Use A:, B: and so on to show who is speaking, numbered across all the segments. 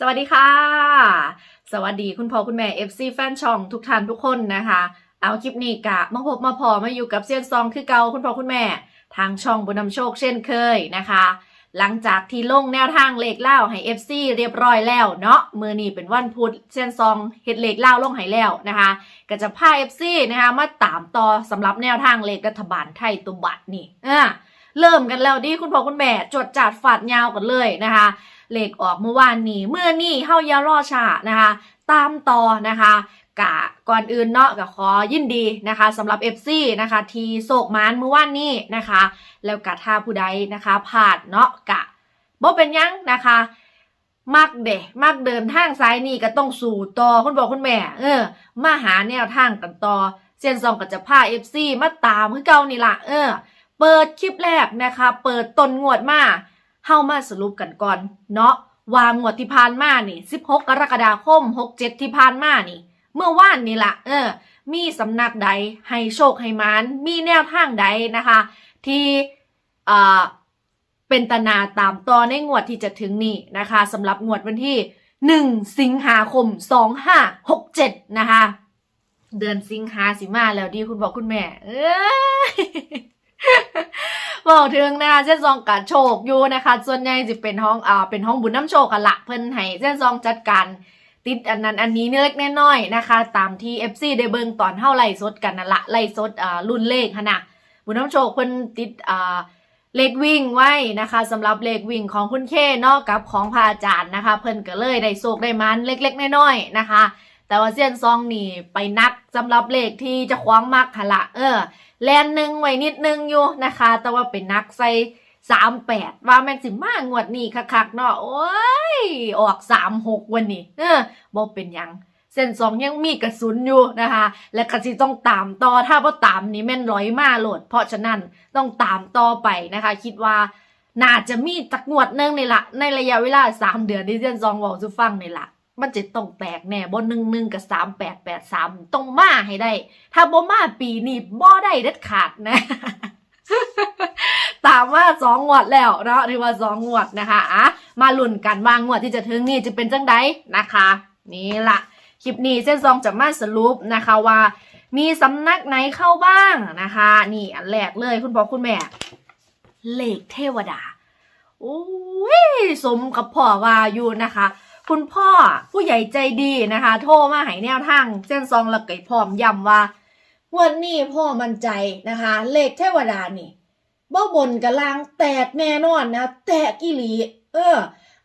A: สวัสดีค่ะ สวัสดีคุณพ่อคุณแม่ FC แฟนช่องทุกท่านทุกคนนะคะ เอาคลิปนี้กะมาพบมาพอมาอยู่กับเซียนซองคือเกาคุณพ่อคุณแม่ ทางช่องบุญนำโชคเช่นเคยนะคะ หลังจากที่ลงแนวทางเลขเล่าให้ FC เรียบร้อยแล้วเนาะมือนี้เป็นวันพุธเซียนซองเฮ็ดเลขเล่าลงให้แล้วนะคะ ก็จะพา FC นะคะมาตามต่อสำหรับแนวทางเลขรัฐบาลไทยตัวบัตรนี่อ่า เริ่มกันแล้วดิคุณพ่อคุณแม่จดจัดฝาดยาวกันเลยนะคะเลขออกเมื่อวานนี้เมื่อนี่เฮายารอชานะคะ ตามต่อนะคะกะก่อนอื่นเนาะก็ขอยินดีนะคะสำหรับ FC นะคะทีโศกมานเมื่อวานนี้นะคะ แล้วกะถ้าผู้ใดนะคะพลาดเนาะกะบ่เป็นยังนะคะมักเดะมักเดินทางซ้ายนี่ก็ต้องสู่ต่อคุณบอกคุณแม่ เออ มาหาแนวทางกันต่อเซียนซองก็จะพา FC มาตามคือเก่านี่ละเออ เปิดคลิปแรกนะคะ เปิดต้นงวดมาเฮามาสรุปกันก่อนเนาะวางงวดที่ผ่านมานี่ 16 กรกฎาคม 67 ที่ผ่านมานี่ เมื่อวานนี่ละเออ มีสำนักใดให้โชคให้มานมีแนวทางใดนะคะ ที่เอ่อเป็นตนาตามต่อในงวดที่จะถึงนี้นะคะสำหรับงวดวันที่ 1 สิงหาคม 2567 นะคะ เดือนสิงหาสิมาแล้วดีคุณบอกคุณแม่ เอ้ย บอกถึงนะคะเส้นซองกัดโชคอยู่นะคะ ส่วนใหญ่จะเป็นห้องอ่าเป็นห้องบุญน้ำโชคกันละเพิ่นให้เส้นซองจัดการติดอันนั้นอันนี้เล็กๆน้อยนะคะ ตามที่ FC ได้เบิ่งตอนเฮาไล่สดกันนั่นละไล่สดอ่ารุ่นเลขหั่นะบุญน้ำโชคเพิ่นติดอ่าเลขวิ่งไว้นะคะสำหรับเลขวิ่งของคุณเคนาะกับของพระอาจารย์นะคะ เพิ่นก็เลยได้โชคได้มันเล็กๆน้อยๆนะคะ แต่ว่าเส้นซองนี่ไปนัก สำหรับเลขที่จะคว้างมักหนละเออ แลนหนึ่งไว้นิดนึงอยู่นะคะ แต่ว่าเป็นนักใส่สามแปดว่าแม่นสิมากงวดนี้คักๆเนาะโอ้ย ออกสามหกวันนี้ เออบ่เป็นยังเส้นสองยังมีกระสุนอยู่นะคะ และกระสิต้องตามต่อถ้าว่าตามนี้แม่นร้อยมาโหลด เพราะฉะนั้นต้องตามต่อไปนะคะ คิดว่าน่าจะมีจักงวดนึงในละในระยะเวลาสามเดือนที่เส้นซองบอกสุฟังในละ มันจะต้องแตกแน่บนหนึ่งหนึ่งกับสามแปดแปดสามต้องมาให้ได้ ถ้าบ่มาปีนี้บ่ได้เด็ดขาดนะ ตามว่าสองงวดแล้วเนาะถือว่าสองงวดนะคะอะมาลุ้นกันว่างวดที่จะถึงนี่จะเป็นจังไดนะคะ นี่ละคลิปนี้เส้นซองจะมาสรุปนะคะว่า มีสำนักไหนเข้าบ้างนะคะ นี่อันแรกเลยคุณพ่อคุณแม่ เลขเทวดาโอ้ยสมกับพ่อว่าอยู่นะคะ คุณพ่อผู้ใหญ่ใจดีนะคะ โทรมาให้แนวทาง เส้นซองละไก่พร้อมย้ำว่า วันนี้พ่อมั่นใจนะคะ เลขเทวดานี่บ่บนกะลางแตกแน่นอนนะ แตกอีหลี เออ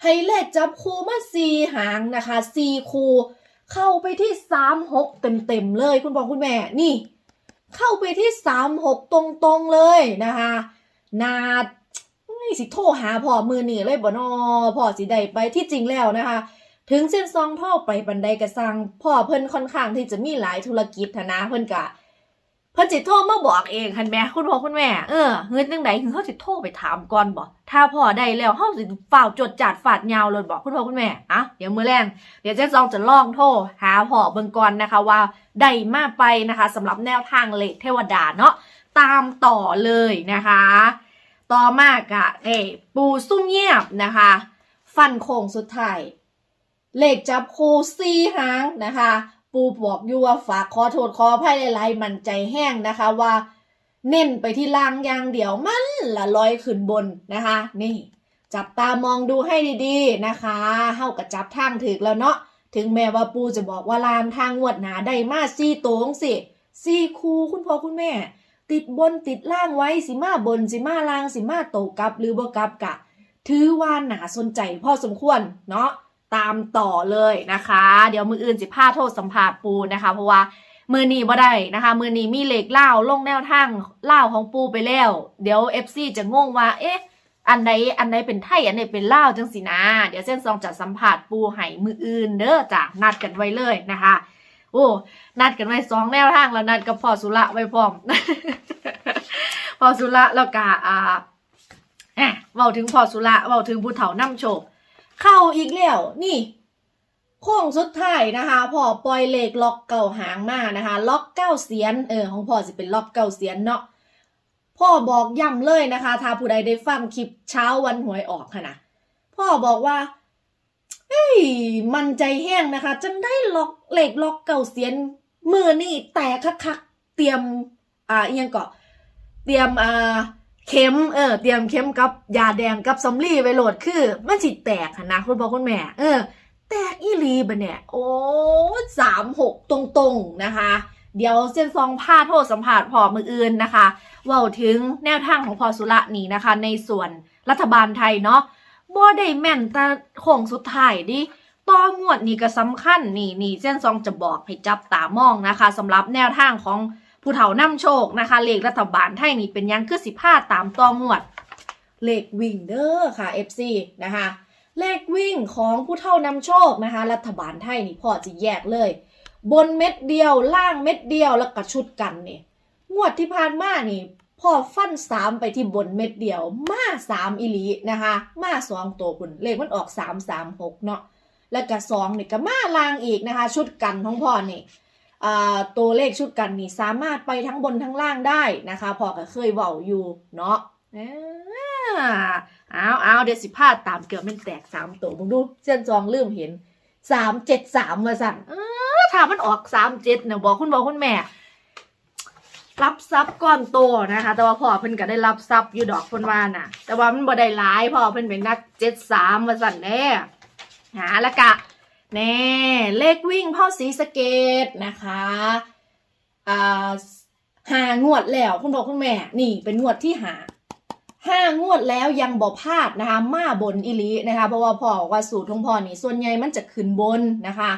A: ให้เลขจับคู่มาสี่หางนะคะสี่คู่เข้าไปที่สามหกเต็มๆเลย คุณพ่อคุณแม่นี่ เข้าไปที่สามหกตรงๆเลยนะคะนาด สิโทรหาพ่อมือนี่เลยบ่นอพ่อสิได้ไปที่จริงแล้วนะคะ ถึงเส้นซองท่อไปบันไดกระสังพ่อเพิ่นค่อนข้างที่จะมีหลายธุรกิจธนะเพิ่นกะเพิ่นสิโทรมาบอกเองคันแม่คุณพ่อคุณแม่เออเงินจังไดคือเขาสิโทรไปถามก่อนบ่ถ้าพ่อได้แล้วเฮาสิฝ่าวจดจัดฝาดยาวเลยบ่คุณพ่อคุณแม่อะเดี๋ยวมื้อแรงเดี๋ยวเจ๊ซองจะลองโทรหาพ่อเบิ่งก่อนนะคะว่าได้มาไปนะคะสำหรับแนวทางเลขเทวดาเนาะตามต่อเลยนะคะ ต่อมากะเอ้ปูซุ่มเงียบนะคะ ฟันโค้งสุดท้ายเลขจับคูสี่หางนะคะ ปูบอกอยู่ว่าฝากขอโทษขออภัยหลายๆมันใจแห้งนะคะว่า เน้นไปที่ล่างอย่างเดียวมันละลอยขึ้นบนนะคะ นี่ จับตามองดูให้ดีๆนะคะเฮากับจับทางถึกแล้วเนาะถึงแม้ว่าปูจะบอกว่าลามทางงวดหนาได้มาซี่โตงสิซี่คูคุณพ่อคุณแม่ ติดบนติดล่างไว้สิมาบนสิมาล่างสิมาโตกลับหรือบ่กลับกะ ถือว่าหนาสนใจพอสมควรเนาะตามต่อเลยนะคะ เดี๋ยวมืออื่นสิพาโทษสัมภาษณ์ปูนะคะ เพราะว่ามือนี้บ่ได้นะคะ มือนี้มีเหล็กเล่าลงแนวทางเล่าของปูไปแล้ว เดี๋ยว FC จะงงว่า เอ๊ะ อันไหนอันไหนเป็นไทยอันไหนเป็นเล่าจังสินะ เดี๋ยวเส้นซองจะสัมผัสปูให้มืออื่นเด้อจ้ะนัดกันไว้เลยนะคะ โอ้นัดกันไว้สองแนวทางแล้วนัดกับพ่อสุระไว้พร้อมพ่อสุระแล้วก็อ่าอะเว้าถึงพ่อสุระเว้าถึงผู้เฒ่านำโชคเข้าอีกแล้วนี่โค้งสุดท้ายนะคะพ่อปล่อยเลขล็อกเก่าหางมานะคะ ล็อกเก้าเสียนเออของพ่อสิเป็นล็อกเก้าเสียนเนาะพ่อบอกย้ำเลยนะคะถ้าผู้ใดได้ฟังคลิปเช้าวันหวยออกค่ะนะพ่อบอกว่า เอ้ย มันใจแห้งนะคะ จังได้ล็อกเหล็กล็อกเก่าเสียนมือนี่แตกคักๆเตรียม อ่าเอียงเกาะเตรียมอ่าเข็มเออเตรียมเข็มกับยาแดงกับสำลีไว้โหลดคือ มันสิแตกนะคุณพ่อคุณแม่ เออ แตกอีลีบะเนี่ย โอ้สามหกตรงๆนะคะ เดี๋ยวเส้นซองผ้าโทษสัมผัสพอมืออื่นนะคะว่าถึงแนวทางของพอสุระนี่นะคะ ในส่วนรัฐบาลไทยเนาะ บ่ได้แม่นแต่โค้งสุดท้ายดิต่องวดนี่ก็สำคัญนี่นี่เส้นซองจะบอกให้จับตามองนะคะสำหรับแนวทางของผู้เฒ่านำโชคนะคะ เลขรัฐบาลไทยนี่เป็นยังคือสิผ้าตามต่องวด เลขวิ่งเด้อค่ะ FC นะคะ เลขวิ่งของผู้เท่านำโชคนะคะ รัฐบาลไทยนี่พอจะแยกเลย บนเม็ดเดียวล่างเม็ดเดียวแล้วก็ชุดกันนี่งวดที่ผ่านมานี่ พ่อฟันสามไปที่บนเม็ดเดียว มาสามอีหลีนะคะ มาสองตัวคุณเลขมันออกสามสามหกเนาะแล้วก็สองนี่ก็มาลางอีกนะคะ ชุดกันของพ่อนี่ตัวเลขชุดกันนี่สามารถไปทั้งบนทั้งล่างได้นะคะพ่อก็เคยเว้าอยู่เนาะอ่าเอาเอาเดี๋ยวสิพาดตามเกือบมันแตกสามตัวมึงดูเส้นจองลืมเห็นสามเจ็ดสามมาสั่นเออถ้ามันออกสามเจ็ดเนี่ยบอกคุณบอกคุณแม่ รับทรัพย์ก้อนโตนะคะ แต่ว่าพ่อเพิ่นก็ได้รับทรัพย์อยู่ดอกเพิ่นว่าน่ะ แต่ว่ามันบ่ได้หลายพ่อเพิ่นเป็นนักเจ็ดสามมาสั่นแน่หาแล้วกะแน่เลขวิ่งพ่อสีสเกตนะคะอ่าหางวดแล้วคุณบอกคุณแม่ นี่เป็นงวดที่หาห้างวดแล้วยังบ่พลาดนะคะ มาบนอิลินะคะ เพราะว่าพ่อว่าสูตรของพ่อนี่ส่วนใหญ่มันจะขึ้นบนนะคะ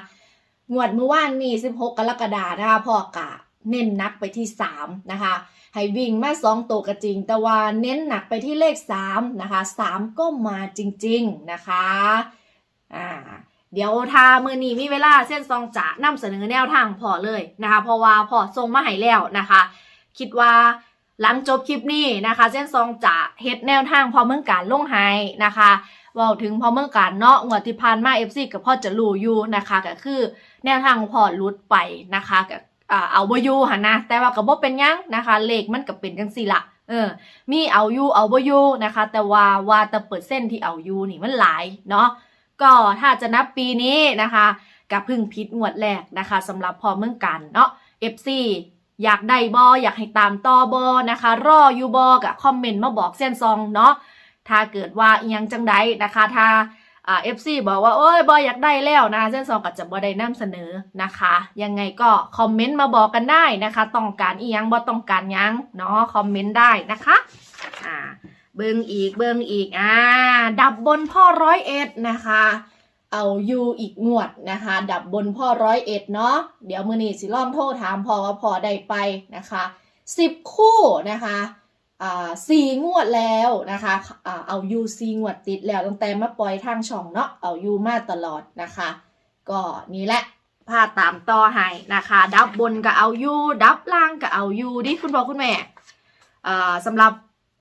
A: งวดเมื่อวานนี่16 กรกฎานะคะพ่อกะ เน้นนักไปที่ 3 นะคะให้วิ่งมา2ตัวกระจริง แต่ว่าเน้นหนักไปที่เลข 3 นะคะ 3 ก็มาจริงๆนะคะอ่าเดี๋ยวถ้ามือนี้มีเวลาเส้นซองจะนำเสนอแนวทางพอเลยนะคะ เพราะว่าพอส่งมาให้แล้วนะคะ คิดว่าหลังจบคลิปนี้นะคะ เส้นซองจะเฮ็ดแนวทางพอเมืองการลงไฮนะคะว่าถึงพอเมืองการเนาะงวดที่ผ่านมา FC กับพ่อจะรู้อยู่นะคะ ก็คือแนวทางของพ่อรุดไปนะคะกับ อ่าเอาบ่อยู่หันนะแต่ว่าก็บ่เป็นยังนะคะเลขมันก็เป็นจังซี่ละเออ มีเอาอยู่เอาบ่อยู่นะคะ แต่ว่าว่าแต่เปอร์เซ็นที่เอาอยู่นี่มันหลายเนาะก็ถ้าจะนับปีนี้นะคะกับพึ่งพิษงวดแรกนะคะสำหรับพอเมืองการเนาะ FC อยากได้บออยากให้ตามต่อบอนะคะ รออยู่บอกะคอมเมนต์มาบอกเส้นซองเนาะถ้าเกิดว่าอิหยังจังใดนะคะถ้า อ่าเอฟซีบอกว่า โอ้ยบอยอยากได้แล้วนะเส้นซองก็จะบอได้นำเสนอนะคะ ยังไงก็คอมเมนต์มาบอกกันได้นะคะ ต้องการอียังบอต้องการยังเนาะคอมเมนต์ได้นะคะอ่าเบิ่งอีกเบิ่งอีกอ่าดับบนพ่อร้อยเอ็ดนะคะเอาอยู่อีกงวดนะคะ ดับบนพ่อร้อยเอ็ดเนาะเดี๋ยวมือนี้สิล่องโทรถามพ่อว่าพ่อได้ไปนะคะสิบคู่นะคะ สี่งวดแล้วนะคะอ่าเอาอยู่สี่งวดติดแล้วตั้งแต่มาปล่อยทางช่องเนาะเอาอยู่มาตลอดนะคะ ก็นี่แหละพาตามต่อให้นะคะ ดับบนก็เอาอยู่ดับล่างก็เอาอยู่ดิคุณพ่อคุณแม่อ่าสำหรับ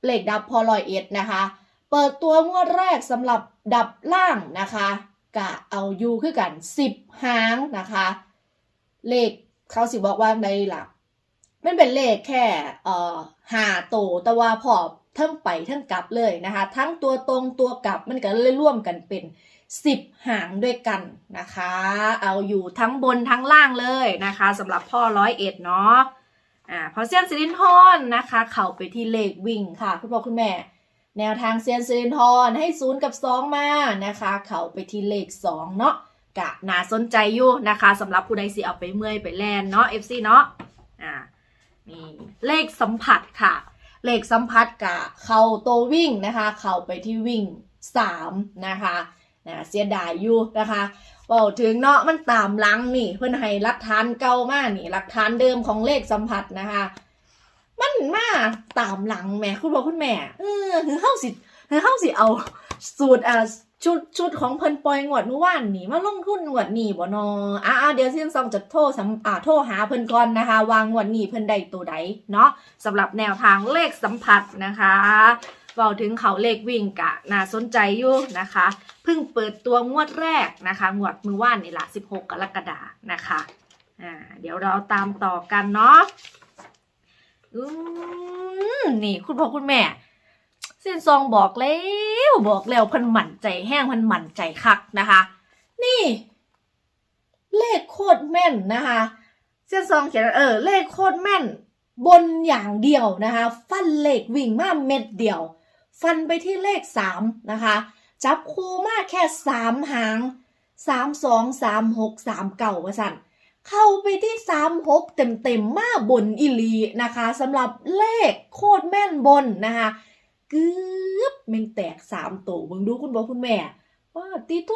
A: เลขดับพอร้อยเอ็ดนะคะ เปิดตัวงวดแรกสำหรับดับล่างนะคะกะเอาอยู่คือกันสิบหางนะคะเลขเขาสิบอกว่าในหลักมันเป็นเลขแค่เอ่อ หาโตแต่ว่าพอทั้งไปทั้งกลับเลยนะคะ ทั้งตัวตรงตัวกลับมันก็เลยร่วมกันเป็นสิบหางด้วยกันนะคะ เอาอยู่ทั้งบนทั้งล่างเลยนะคะสำหรับพ่อร้อยเอ็ดเนาะอ่าพอเซียนสิรินทรนนะคะ เข้าไปที่เลขวิ่งค่ะคุณพ่อคุณแม่ แนวทางเซียนซิลินทรให้ศูนย์กับสองมานะคะ เขาไปที่เลขสองเนาะกะน่าสนใจอยู่นะคะสำหรับผู้ใดสิเอาไปเมื่อยไปแลนเนาะ FC เนาะอ่า นี่เลขสัมผัสค่ะ เลขสัมผัสกะเข้าโตววิ่งนะคะ เข้าไปที่วิ่งสามนะคะนะเสียดายอยู่นะคะเว่าถึงเนาะมันตามหลังนี่ เพื่อนให้หลักฐานเก่ามากนี่หลักฐานเดิมของเลขสัมผัสนะคะ มันมาตามหลังแหม่คุณพ่อคุณแม่ เออเฮาสิเฮาสิเอาสูตรอ่า ชุดชุดของเพิ่นปล่อยงวดเมื่อวานนี่มาลงทุนงวดนี้บ่นออ่าเดี๋ยวเซียนซองจะโทรสำอ่าโทรหาเพิ่นก่อนนะคะ วางงวดนี้เพิ่นได้ตัวใดเนาะสำหรับแนวทางเลขสัมผัสนะคะเว้าถึงเขาเลขวิ่งกะน่าสนใจอยู่นะคะเพิ่งเปิดตัวงวดแรกนะคะงวดมือว่านนี่ละ16 กรกฎานะคะอ่าเดี๋ยวเราตามต่อกันเนาะอืมนี่คุณพ่อคุณแม่ เส้นซองบอกแล้วบอกแล้วพันหมั่นใจแห้งพันหมั่นใจคักนะคะ นี่ เลขโคตรแม่นนะคะ เส้นซองเขียนเออเลขโคตรแม่น บนอย่างเดียวนะคะ ฟันเลขวิ่งมาเม็ดเดียว ฟันไปที่เลขสามนะคะ จับคูมาแค่สามหางสามสองสามหกสามเก่าว่าสั่นเข้าไปที่สามหกเต็มเต็มๆมาบนอิลีนะคะสำหรับเลขโคตรแม่นบนนะคะ กือบแม่งแตกสามตัวเบิ่งดูคุณพ่อคุณแม่ว่าตีโต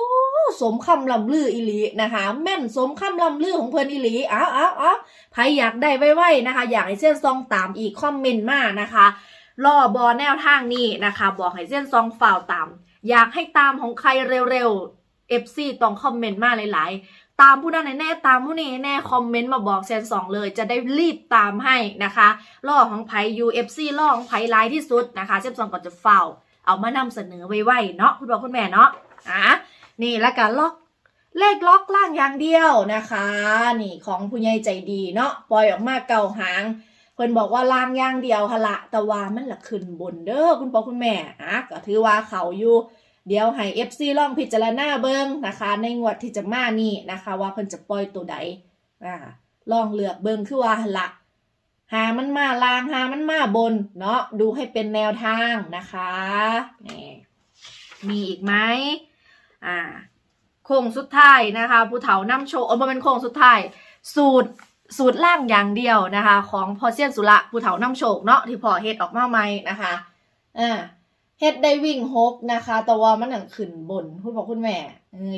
A: สมคำลำลืออิลีนะคะ แม่นสมคำลำลือของเพิ่นอิลีอ้าวอ้าวอ้าวใครอยากได้ไว้ๆนะคะ อยากให้เส้นซองตามอีกคอมเมนต์มานะคะรอบอแนวทางนี้นะคะ บอกให้เส้นซองฝ่าวตาม อยากให้ตามของใครเร็วๆ FC ต้องคอมเมนต์มาหลายๆ ตามผู้นั้นแน่ตามผู้นี้แน่คอมเมนต์มาบอกแซนสองเลย จะได้รีบตามให้นะคะล่อของไผ่ UFC ล่อของไผ่ร้ายที่สุดนะคะเซฟซองก็จะเฝ้า เอามานำเสนอไว้ๆเนาะคุณบอกคุณแม่เนาะอะนี่แล้วก็ล็อกเลขล็อกล่างอย่างเดียวนะคะ นี่ของผู้ใหญ่ใจดีเนาะปล่อยออกมาเก่าหางเพิ่นบอกว่าล่างอย่างเดียวหละแต่ว่ามันละขึ้นบนเด้อคุณพ่อคุณแม่อะก็ถือว่าเขาอยู่ เดี๋ยวให้ FC ลองพิจารณาเบิ่งนะคะ ในงวดที่จะมานี่นะคะ ว่าเพิ่นจะปล่อยตัวใดอ่าลองเลือกเบิ่งคือว่าหั่นละหามันมาลางหามันมาบน เนาะดูให้เป็นแนวทางนะคะนี่มีอีกไหมอ่าโค้งสุดท้ายนะคะ ผู้เฒ่านำโชว์เออมันเป็นโค้งสุดท้าย สูตรสูตรล่างอย่างเดียวนะคะ ของพอเซียนสุระผู้เฒ่านำโชคเนาะที่พอเฮ็ดออกมาใหม่นะคะอ่า เฮ็ดได้วิ่งหกนะคะ แต่ว่ามันหนังขึ้นบนคุณบอกคุณแม่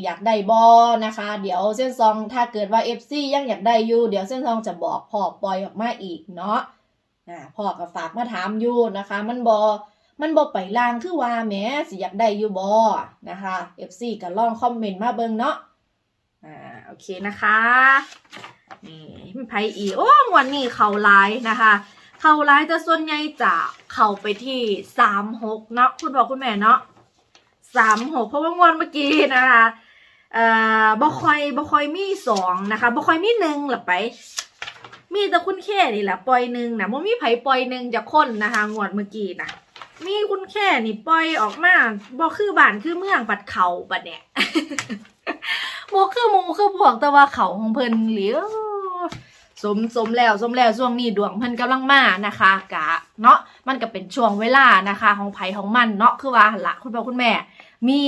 A: อยากได้บอนะคะ เดี๋ยวเส้นซองถ้าเกิดว่า FC ยังอยากได้อยู่ เดี๋ยวเส้นซองจะบอกพ่อปล่อยออกมาอีกเนาะอ่าพ่อก็ฝากมาถามอยู่นะคะ มันบอมันบอไปลางคือว่าแหมสิอยากได้อยู่บอนะคะ FC ก็ลองคอมเมนต์มาเบิ่งเนาะอ่าโอเคนะคะนี่มีไผอีโอ้งวันนี้เขาไลน์นะคะ เขาร้ายแต่ส่วนใหญ่จะเข้าไปที่สามหกเนาะคุณบอกคุณแม่เนาะสามหกเพราะว่างวดเมื่อกี้นะคะเอ่อบ่คอยบ่คอยมีสองนะคะบ่คอยมีหนึ่งหลับไป มีแต่คุณแค่นี่แหละปล่อยหนึ่งนะบ่มีไผปล่อยหนึ่งจากคนนะคะงวดเมื่อกี้นะมีคุณแค่นี่ปล่อยออกมาบ่คือบ้านคือเมืองปัดเขาปัดเนี่ยบ่คือหมูคือพวกแต่ว่าเขาของเพิ่นเหลียว สมสมแล้วสมแล้วช่วงนี้ดวงเพิ่นกำลังมานะคะกะเนาะมันก็เป็นช่วงเวลานะคะ ของไผของมันเนาะคือว่าหละคุณพ่อคุณแม่มี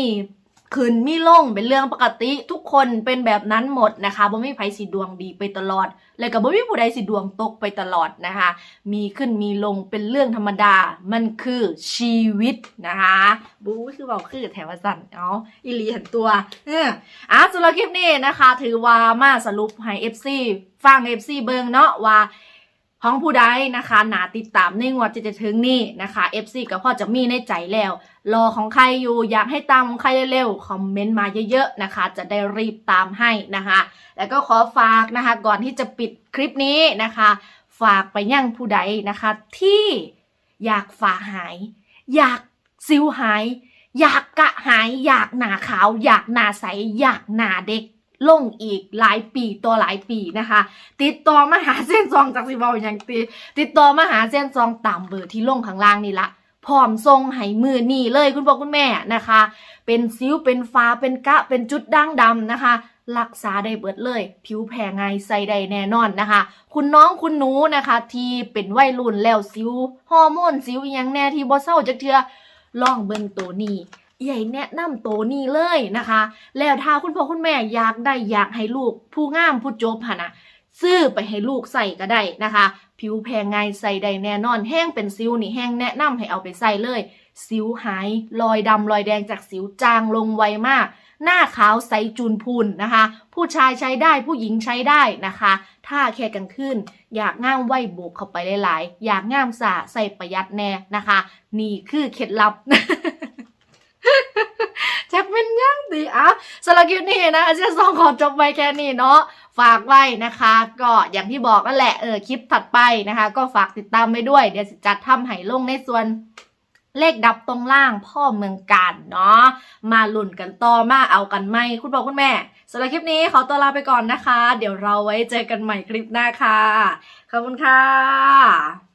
A: ขึ้นมีลงเป็นเรื่องปกติทุกคนเป็นแบบนั้นหมดนะคะบ่มีไผสิดวงดีไปตลอด แล้วก็บ่มีผู้ใดสิดวงตกไปตลอดนะคะ มีขึ้นมีลงเป็นเรื่องธรรมดา มันคือชีวิตนะคะบู๊คือเบาคือแถวสั่นเอาอีหลีเห็นตัวเอออะสำหรับคลิปนี้นะคะ ถือว่ามาสรุปให้ FC ฟัง FC เบิงเนาะว่า ของผู้ใดนะคะหนาติดตามในงวดจะจะถึงนี่นะคะ FC ก็พอจะมีในใจแล้ว รอของใครอยู่อยากให้ตามของใครเร็วๆคอมเมนต์มาเยอะๆนะคะ จะได้รีบตามให้นะคะ แล้วก็ขอฝากนะคะ ก่อนที่จะปิดคลิปนี้นะคะ ฝากไปยังผู้ใดนะคะ ที่อยากฝ่าหาย อยากซิวหาย อยากกะหาย อยากหนาขาว อยากหนาใส อยากหนาเด็ก ลงอีกหลายปีต่อหลายปีนะคะ ติดต่อมาหาเส้นซองจากสิบออย่างตีติดต่อมาหาเส้นซองตามเบอร์ที่ลงข้างล่างนี่ละพร้อมทรงให้มือนี่เลยคุณพ่อคุณแม่นะคะ เป็นซิวเป็นฟ้าเป็นกะเป็นจุดด่างดำนะคะ รักษาได้เบิดเลย ผิวแพ้ง่ายใส่ได้แน่นอนนะคะ คุณน้องคุณหนูนะคะ ที่เป็นวัยรุ่นแล้วซิวฮอร์โมนซิวยังแน่ที่บ่เศร้าจักเทื่อลองเบิ่งตัวนี้ ใหญ่แนะนำโตนี้เลยนะคะ แล้วถ้าคุณพ่อคุณแม่อยากได้อยากให้ลูกผู้งามผู้จบหนนะซื้อไปให้ลูกใส่ก็ได้นะคะ ผิวแพง่ายใส่ได้แน่นอนแห้งเป็นซิวนี่แห้งแนะนำให้เอาไปใส่เลยสิวหายรอยดำรอยแดงจากสิวจางลงไวมาก หน้าขาวใสจูนพูนนะคะ ผู้ชายใช้ได้ผู้หญิงใช้ได้นะคะ ถ้าแค่กลางคืนอยากง่ามไหวโบกเข้าไปหลายๆ อยากง่ามสาใส่ประหยัดแน่นะคะ นี่คือเคล็ดลับ ดีอะสำหรับคลิปนี้นะอาจารย์สองขอจบไว้แค่นี้เนาะฝากไว้นะคะ ก็อย่างที่บอกนั่นแหละเออคลิปถัดไปนะคะ ก็ฝากติดตามไปด้วย เดี๋ยวจัดทำให้ลงในส่วนเลขดับตรงล่างพ่อเมืองการเนาะมาหลุ่นกันต่อมาเอากันไหมคุณพ่อคุณแม่สำหรับคลิปนี้ขอตัวลาไปก่อนนะคะ เดี๋ยวเราไว้เจอกันใหม่คลิปหน้าค่ะ ขอบคุณค่ะ